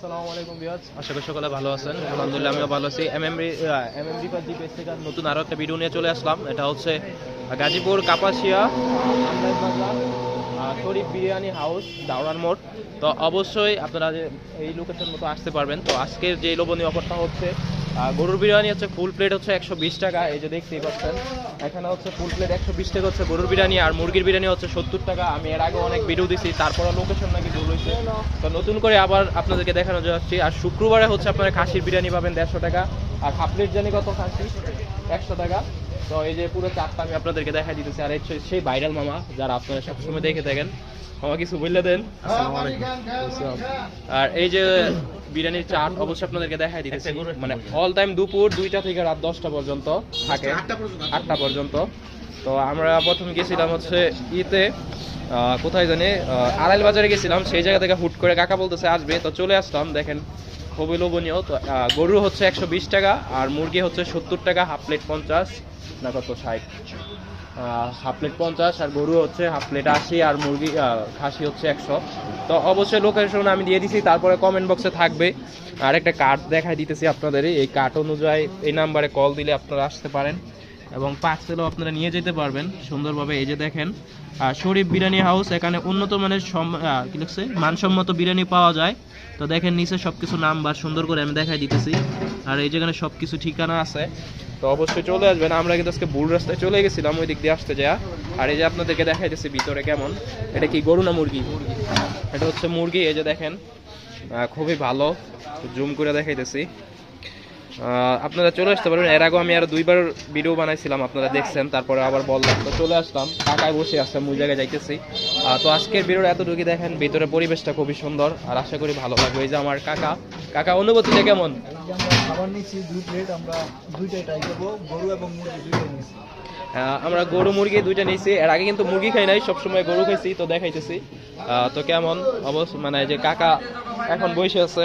আসসালামু আলাইকুম বিয়াজ আশা করি সকলে ভালো আছেন। আলহামদুলিল্লাহ আমিও ভালো আছি। এম এমএমবি বা জিপিএস থেকে নতুন আরও একটা ভিডিও নিয়ে চলে আসলাম। এটা হচ্ছে গাজীপুর কাপাসিয়া শরীফ বিরিয়ানি হাউস, দাওরার মোড়। তো অবশ্যই আপনারা যে এই লোকেশন মতো আসতে পারবেন। তো আজকের যে লোভনীয় অফারটা হচ্ছে গরুর বিরিয়ানি হচ্ছে ফুল প্লেট হচ্ছে একশো বিশ টাকা। এই যে দেখতেই পাচ্ছেন, এখানে হচ্ছে ফুল প্লেট একশো বিশ টাকা হচ্ছে গরুর বিরিয়ানি, আর মুরগির বিরিয়ানি হচ্ছে সত্তর টাকা। আমি এর আগে অনেক ভিডিও দিছি তারপরে লোকেশন নাকি ভুল হয়েছে। তো নতুন করে আবার আপনাদেরকে দেখানো যাচ্ছি আর শুক্রবারে হচ্ছে আপনারা খাসির বিরিয়ানি পাবেন দেড়শো টাকা, আর হাফ প্লেট জানি কত খাসি, একশো টাকা। তো এই যে পুরো চারটা আমি আপনাদেরকে দেখা দিতেছি। আর সেই ভাইরাল মামা যারা আপনারা সবসময় দেখে থাকেন। মামা কিছু বললে দেন? আর এই যে বিরিয়ানির চাট অবশ্যই আপনাদেরকে দেখাই দিতেছি। মানে অল টাইম দুপুর দুইটা থেকে রাত দশটা পর্যন্ত থাকে। আটটা পর্যন্ত। তো আমরা প্রথম গেছিলাম হচ্ছে ইতে আহ, কোথায় জানি আড়াইল বাজারে গেছিলাম। সেই জায়গা থেকে হুট করে কাকা বলতেছে আসবে। তো চলে আসলাম। দেখেন খুবই লোভনীয়। তো গরু হচ্ছে একশো বিশ টাকা আর মুরগি হচ্ছে সত্তর টাকা, হাফ প্লেট পঞ্চাশ না কত ষাট হাফ প্লেট পঞ্চাশ আর গরু হচ্ছে হাফ প্লেট আশি আর মুরগি খাসি হচ্ছে একশো। তো অবশ্যই লোকেশন আমি দিয়ে দিছি, তারপরে কমেন্ট বক্সে থাকবে। আর একটা কার্ড দেখাই দিতেছি আপনাদের, এই কার্ড অনুযায়ী এই নাম্বারে কল দিলে আপনারা আসতে পারেন। এবং পার্সেলও আপনারা নিয়ে যেতে পারবেন। সুন্দরভাবে এই যে দেখেন শরীফ বিরিয়ানি হাউস, এখানে উন্নত মানের কি লিখছে? মানসম্মত বিরিয়ানি পাওয়া যায়। তো দেখেন, নিচে সব কিছু নাম্বার সুন্দর করে আমি দেখাই দিতেছি। আর এই যেখানে সব কিছু ঠিকানা আছে, তো অবশ্যই চলে আসবেন। আমরা কিন্তু আজকে ভুল রাস্তায় চলে গেছিলাম, ওই দিক দিয়ে আসতে যা আর এই যে আপনাদেরকে দেখাইতেছি ভিতরে কেমন, এটা কি গরু না মুরগি? এটা হচ্ছে মুরগি, এই যে দেখেন খুবই ভালো। জুম করে দেখাইতেছি। আপনারা চলে আসতে পারবেন। এর আগে আমি আর দুইবার ভিডিও বানাইছিলাম, আপনারা দেখছেন, তারপরে আবার বললাম। তো চলে আসলাম কাকায় বসে আসলাম ওই জায়গায় যাইতেছি। তো আজকের ভিডিওর এতটুকু দেখেন, ভিতরে পরিবেশটা খুবই সুন্দর, আর আশা করি ভালো লাগবে। যে আমার কাকা কাকা, অনুভূতিটা কেমন? আমরা গরু, মুরগি দুইটা নিয়েছি। এর আগে কিন্তু মুরগি খাই নাই, সবসময় গরু খাইছি, তো দেখাইতেছি। তো কেমন অবশ্য মানে যে কাকা এখন বসে আছে।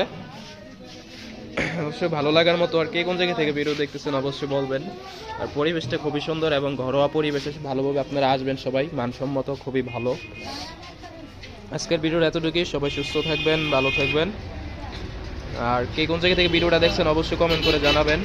অবশ্যই ভালো লাগার মতো আর কে কোন জায়গা থেকে ভিডিও দেখতেছেন অবশ্যই বলবেন। আর পরিবেশটা খুবই সুন্দর এবং ঘরোয়া পরিবেশে ভালোভাবে আপনারা আসবেন সবাই, মানসম্মত, খুবই ভালো। আজকের ভিডিওর এতটুকুই, সবাই সুস্থ থাকবেন, ভালো থাকবেন। আর কে কোন জায়গা থেকে ভিডিওটা দেখছেন অবশ্যই কমেন্ট করে জানাবেন।